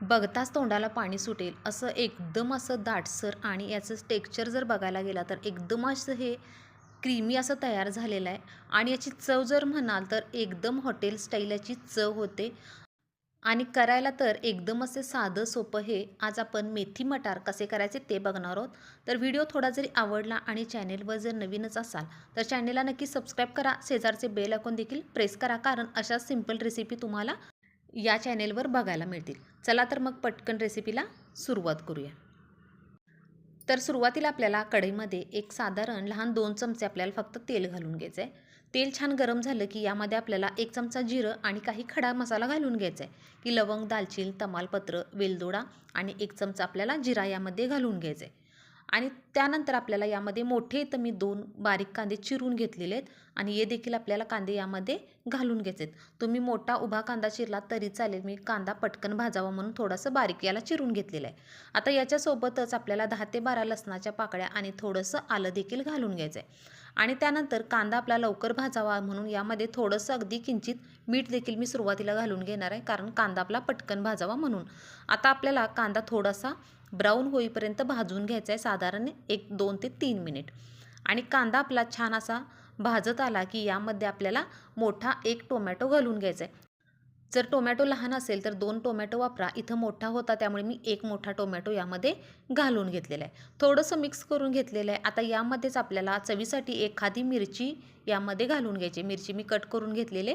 बघताच तोंडाला पाणी सुटेल असं एकदम असं दाटसर आणि याचं टेक्स्चर जर बघायला गेला तर एकदम असं हे क्रीमी असं तयार झालेलं आहे. आणि याची चव जर म्हणाल तर एकदम हॉटेल स्टाईल याची चव होते. आणि करायला तर एकदम असे साधं सोपं हे आज आपण मेथी मटार कसे करायचे ते बघणार आहोत. तर व्हिडिओ थोडा जरी आवडला आणि चॅनेलवर जर नवीनच असाल तर चॅनेलला नक्की सबस्क्राईब करा. शेजारचे बेल ऐकून देखील प्रेस करा कारण अशा सिंपल रेसिपी तुम्हाला या चॅनेलवर बघायला मिळतील. चला तर मग पटकन रेसिपीला सुरुवात करूया. तर सुरुवातीला आपल्याला कढईमध्ये एक साधारण लहान दोन चमचे आपल्याला फक्त तेल घालून घ्यायचं आहे तेल छान गरम झालं की यामध्ये आपल्याला एक चमचा जिरं आणि काही खडा मसाला घालून घ्यायचा आहे की लवंग दालचीन तमालपत्र वेलदोडा आणि एक चमचा आपल्याला जिरा यामध्ये घालून घ्यायचा आहे आणि त्यानंतर आपल्याला यामध्ये मोठे तर मी दोन बारीक कांदे चिरून घेतलेले आहेत आणि हे देखील आपल्याला कांदे यामध्ये घालून घ्यायचे आहेत. तुम्ही मोठा उभा कांदा चिरला तरी चालेल. मी कांदा पटकन भाजावा म्हणून थोडंसं बारीक याला चिरून घेतलेलं आहे. आता याच्यासोबतच आपल्याला दहा ते बारा लसणाच्या पाकळ्या आणि थोडंसं आलं देखील घालून घ्यायचं आहे आणि त्यानंतर कांदा आपला लवकर भाजावा म्हणून यामध्ये थोडंसं अगदी किंचित मीठ देखील मी सुरुवातीला घालून घेणार आहे. कारण कांदा आपला पटकन भाजावा म्हणून. आता आपल्याला कांदा थोडासा ब्राऊन होईपर्यंत भाजून घ्यायचा आहे साधारण एक दोन ते तीन मिनिट. आणि कांदा आपला छान असा भाजत आला की यामध्ये आपल्याला मोठा एक टोमॅटो घालून घ्यायचा आहे जर टोमॅटो लहान असेल तर दोन टोमॅटो वापरा. इथं मोठा होता त्यामुळे मी एक मोठा टोमॅटो यामध्ये घालून घेतलेला आहे. थोडंसं मिक्स करून घेतलेलं आहे. आता यामध्येच आपल्याला चवीसाठी एखादी मिरची यामध्ये घालून घ्यायची मिरची मी कट करून घेतलेले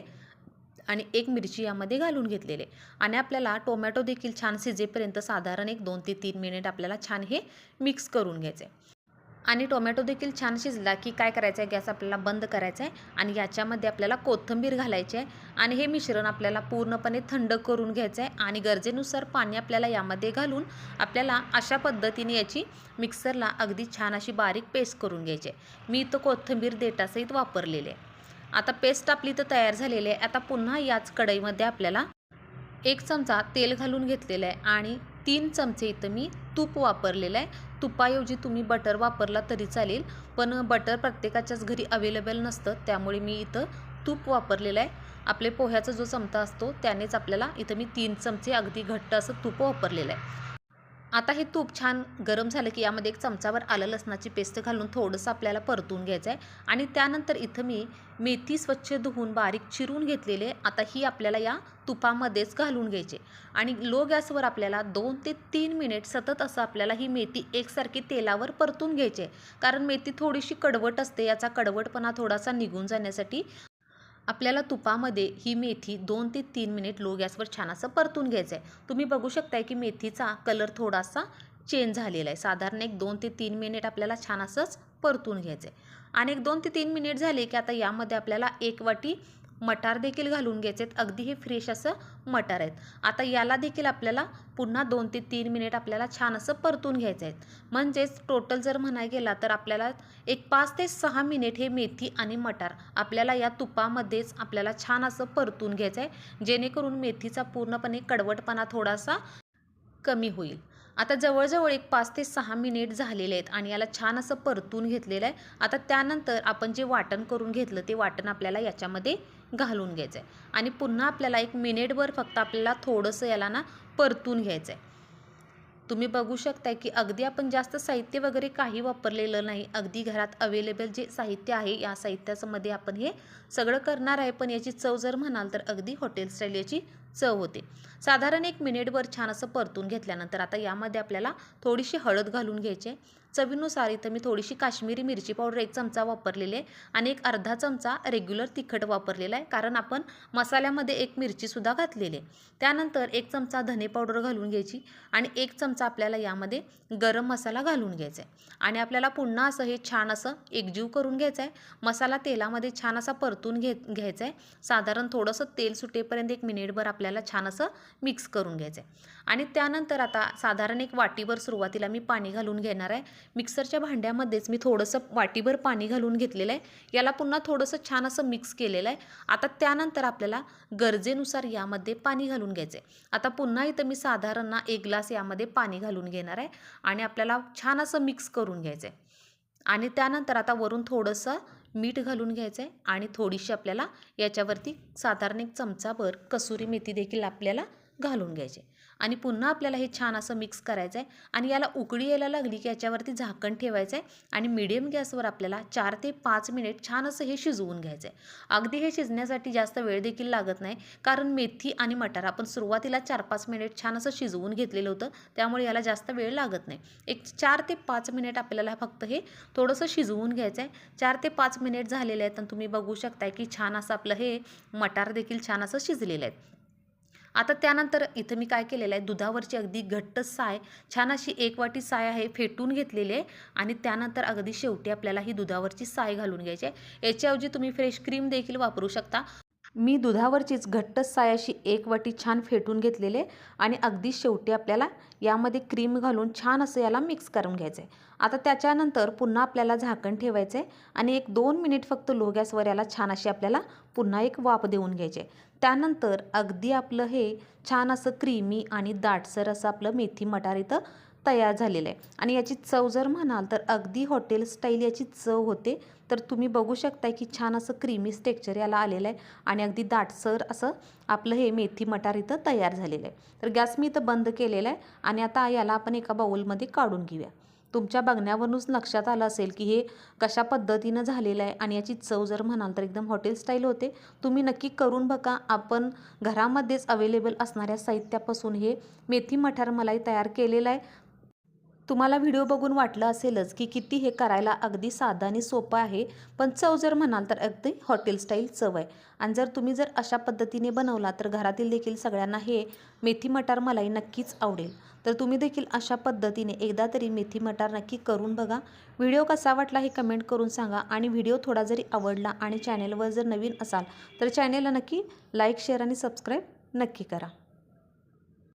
आणि एक मिरची यामध्ये घालून घेतलेले. आणि आपल्याला टोमॅटो देखील छान शिजेपर्यंत साधारण एक दोन ते तीन मिनिट आपल्याला छान हे मिक्स करून घ्यायचे. आणि टोमॅटो देखील छान शिजला की काय करायचं आहे गॅस आपल्याला बंद करायचा आहे आणि याच्यामध्ये आपल्याला कोथिंबीर घालायची आहे. आणि हे मिश्रण आपल्याला पूर्णपणे थंड करून घ्यायचं आहे आणि गरजेनुसार पाणी आपल्याला यामध्ये घालून आपल्याला अशा पद्धतीने याची मिक्सरला अगदी छान अशी बारीक पेस्ट करून घ्यायची आहे. मी इथं कोथिंबीर देटासहित वापरलेले आहे. आता पेस्ट आपली तर तयार झालेली आहे. आता पुन्हा याच कढईमध्ये आपल्याला एक चमचा तेल घालून घेतलेलं आहे आणि तीन चमचे इथं मी तूप वापरलेलं आहे. तुपाऐवजी तुम्ही बटर वापरला तरी चालेल पण बटर प्रत्येकाच्याच घरी अवेलेबल नसतं त्यामुळे मी इथं तूप वापरलेलं आहे. आपले पोह्याचा जो चमचा असतो त्यानेच आपल्याला इथं मी तीन चमचे अगदी घट्ट असं तूप वापरलेलं आहे. आता हे तूप छान गरम झालं की यामध्ये एक चमचावर आलं लसणाची पेस्ट घालून थोडंसं आपल्याला परतून घ्यायचं आहे आणि त्यानंतर इथं मी मेथी स्वच्छ धुवून बारीक चिरून घेतलेले आता ही आपल्याला या तुपामध्येच घालून घ्यायचे. आणि लो गॅसवर आपल्याला दोन ते तीन मिनिट सतत असं आपल्याला ही मेथी एकसारखी तेलावर परतून घ्यायची कारण मेथी थोडीशी कडवट असते याचा कडवटपणा थोडासा निघून जाण्यासाठी आपल्याला तुपामध्ये ही मेथी दोन ते तीन मिनिट लो गॅसवर छान असं परतून घ्यायचं आहे तुम्ही बघू शकताय की मेथीचा कलर थोडासा चेंज झालेला आहे साधारण एक दोन ते तीन मिनिट आपल्याला छान असंच परतून घ्यायचं आहे आणि एक दोन ते तीन मिनिट झाले की आता यामध्ये आपल्याला एक वाटी मटार देखील घालून घ्यायचे आहेत अगदी हे फ्रेश असं मटार आहेत. आता याला देखील आपल्याला पुन्हा दोन ते तीन मिनिट आपल्याला छान असं परतून घ्यायचं आहेत म्हणजेच टोटल जर म्हणाय गेला तर आपल्याला एक पाच ते सहा मिनिट हे मेथी आणि मटार आपल्याला या तुपामध्येच आपल्याला छान असं परतून घ्यायचं आहे. जेणेकरून मेथीचा पूर्णपणे कडवटपणा थोडासा कमी होईल. आता जवळजवळ एक पाच ते सहा मिनिट झालेले आहेत आणि याला छान असं परतून घेतलेलं आहे. आता त्यानंतर आपण जे वाटण करून घेतलं ते वाटण आपल्याला याच्यामध्ये घालून घ्यायचं. आहे आणि पुन्हा आपल्याला एक मिनिटभर फक्त आपल्याला थोडंसं याला ना परतून घ्यायचं आहे तुम्ही बघू शकताय की अगदी आपण जास्त साहित्य वगैरे काही वापरलेलं नाही. अगदी घरात अवेलेबल जे साहित्य आहे या साहित्यामध्ये आपण हे सगळं करणार आहे. पण याची चव जर म्हणाल तर अगदी हॉटेल स्टाईल याची चव होते. साधारण एक मिनिटभर छान असं परतून घेतल्यानंतर आता यामध्ये आपल्याला थोडीशी हळद घालून घ्यायची चवीनुसार इथं मी थोडीशी काश्मीरी मिरची पावडर एक चमचा वापरलेली आहे आणि एक अर्धा चमचा रेग्युलर तिखट वापरलेला आहे. कारण आपण मसाल्यामध्ये एक मिरचीसुद्धा घातलेली आहे. त्यानंतर एक चमचा धने पावडर घालून घ्यायची आणि एक चमचा आपल्याला यामध्ये गरम मसाला घालून घ्यायचा आहे. आणि आपल्याला पुन्हा असं हे छान असं एकजीव करून घ्यायचं आहे. मसाला तेलामध्ये छान असा परतून घे घ्यायचा आहे. साधारण थोडंसं तेल सुटेपर्यंत एक मिनिटभर आपल्याला छान असं मिक्स करून घ्यायचं आहे. आणि त्यानंतर आता साधारण एक वाटीभर सुरुवातीला मी पाणी घालून घेणार आहे. मिक्सरच्या भांड्यामध्येच मी थोडंसं वाटीभर पाणी घालून घेतलेलं आहे. याला पुन्हा थोडंसं छान असं मिक्स केलेलं आहे. आता त्यानंतर आपल्याला गरजेनुसार यामध्ये पाणी घालून घ्यायचं आहे आता पुन्हा इथं मी साधारण ना एक ग्लास यामध्ये पाणी घालून घेणार आहे आणि आपल्याला छान असं मिक्स करून घ्यायचं आहे आणि त्यानंतर आता वरून थोडंसं मीठ घालून घ्यायचं आहे आणि थोडीशी आपल्याला याच्यावरती साधारण एक चमचाभर कसुरी मेथी देखील आपल्याला घालून घ्यायचे आणि पुन्हा आपल्याला हे छान असं मिक्स करायचं आहे आणि याला उकळी यायला लागली की याच्यावरती झाकण ठेवायचं आहे आणि मिडियम गॅसवर आपल्याला चार ते पाच मिनिट छान असं हे शिजवून घ्यायचं आहे अगदी हे शिजण्यासाठी जास्त वेळ देखील लागत नाही कारण मेथी आणि मटार आपण सुरुवातीला चार पाच मिनिट छान असं शिजवून घेतलेलं होतं त्यामुळे याला जास्त वेळ लागत नाही. एक चार ते पाच मिनिट आपल्याला फक्त हे थोडंसं शिजवून घ्यायचं आहे चार ते पाच मिनिट झालेले आहेत आणि तुम्ही बघू शकताय की छान असं आपलं हे मटार देखील छान असं शिजलेलं आहे. आता त्यानंतर इथं मी काय केलेलं आहे दुधावरची अगदी घट्ट साय छान अशी एक वाटी साय आहे फेटून घेतलेली आहे आणि त्यानंतर अगदी शेवटी आपल्याला ही दुधावरची साय घालून घ्यायची आहे. याच्याऐवजी तुम्ही फ्रेश क्रीम देखील वापरू शकता. मी दुधावरचीच घट्ट सायाशी एक वाटी छान फेटून घेतलेले आणि अगदी शेवटी आपल्याला यामध्ये क्रीम घालून छान असं याला मिक्स करून घ्यायचं आहे आता त्याच्यानंतर पुन्हा आपल्याला झाकण ठेवायचं आहे आणि एक दोन मिनिट फक्त लो गॅसवर याला छान अशी आपल्याला पुन्हा एक वाफ देऊन घ्यायचे त्यानंतर अगदी आपलं हे छान असं क्रीमी आणि दाटसर असं आपलं मेथी मटार इथं तयार झालेलं आहे. आणि याची चव जर म्हणाल तर अगदी हॉटेल स्टाईल याची चव होते. तर तुम्ही बघू शकताय की छान असं क्रीमी स्टेक्चर याला आलेलं आहे. आणि अगदी दाटसर असं आपलं हे मेथी मटार इथं तयार झालेलं आहे. तर गॅस मी इथं बंद केलेला आहे. आणि आता याला आपण एका बाऊलमध्ये काढून घेऊया. तुमच्या बघण्यावरूनच लक्षात आलं असेल की हे कशा पद्धतीनं झालेलं आहे. आणि याची चव जर म्हणाल तर एकदम हॉटेल स्टाईल होते. तुम्ही नक्की करून बघा. आपण घरामध्येच अवेलेबल असणाऱ्या साहित्यापासून हे मेथी मठार मलाई तयार केलेलं आहे. तुम्हाला व्हिडिओ बघून वाटलं असेलच की किती हे करायला अगदी साधं आणि सोपं आहे पण चव जर म्हणाल तर अगदी हॉटेल स्टाईल चव आहे. आणि जर तुम्ही जर अशा पद्धतीने बनवला तर घरातील देखील सगळ्यांना हे मेथी मटार मलाई नक्कीच आवडेल. तर तुम्ही देखील अशा पद्धतीने एकदा तरी मेथी मटार नक्की करून बघा. व्हिडिओ कसा वाटला हे कमेंट करून सांगा आणि व्हिडिओ थोडा जरी आवडला आणि चॅनेलवर जर नवीन असाल तर चॅनेलला नक्की लाईक शेअर आणि सबस्क्राईब नक्की करा.